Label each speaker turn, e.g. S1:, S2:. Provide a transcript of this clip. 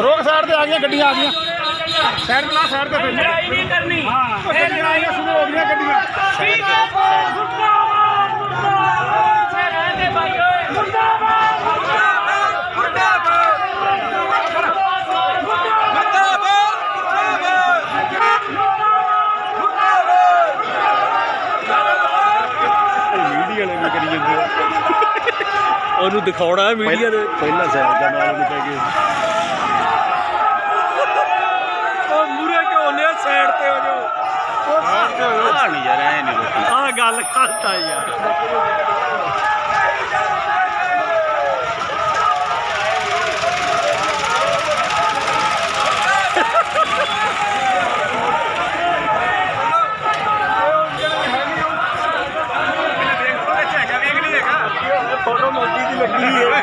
S1: ਰੋਕ ਸਾਈਡ ਤੇ ਆ ਗਈਆਂ ਗੱਡੀਆਂ ਆ ਗਈਆਂ। ਸਾਈਡ ਤੇ ਨਾ ਸਾਈਡ ਤੇ ਫਿਰ।
S2: ਲੜਾਈ ਨਹੀਂ ਕਰਨੀ।
S1: ਹਾਂ ਇਹ ਸ਼ੁਰੂ ਹੋ ਗਈਆਂ ਗੱਡੀਆਂ।
S3: ਕਰੀ ਜਾਂਦੇ ਆ।
S4: ਉਹਨੂੰ ਦਿਖਾਉਣਾ ਮੀਡੀਆ ਦੇ।
S3: ਪਹਿਲਾਂ ਸਾਈਡ ਦਾ ਨਾਲ ਉਹਨੂੰ ਪੈ ਗਏ
S4: ਉਹ ਮੂਰੇ ਕਿਉਂ ਨੇ ਸਾਈਡ ਤੇ ਹੋ ਜਾਓ।
S3: ਆ ਨਹੀਂ ਯਾਰ ਐ ਨਹੀਂ
S4: ਆਹ ਗੱਲ ਕਰਤਾ ਯਾਰ। ਫੋਟੋ ਮੋਦੀ ਦੀ ਲੱਗੀ ਹੈ।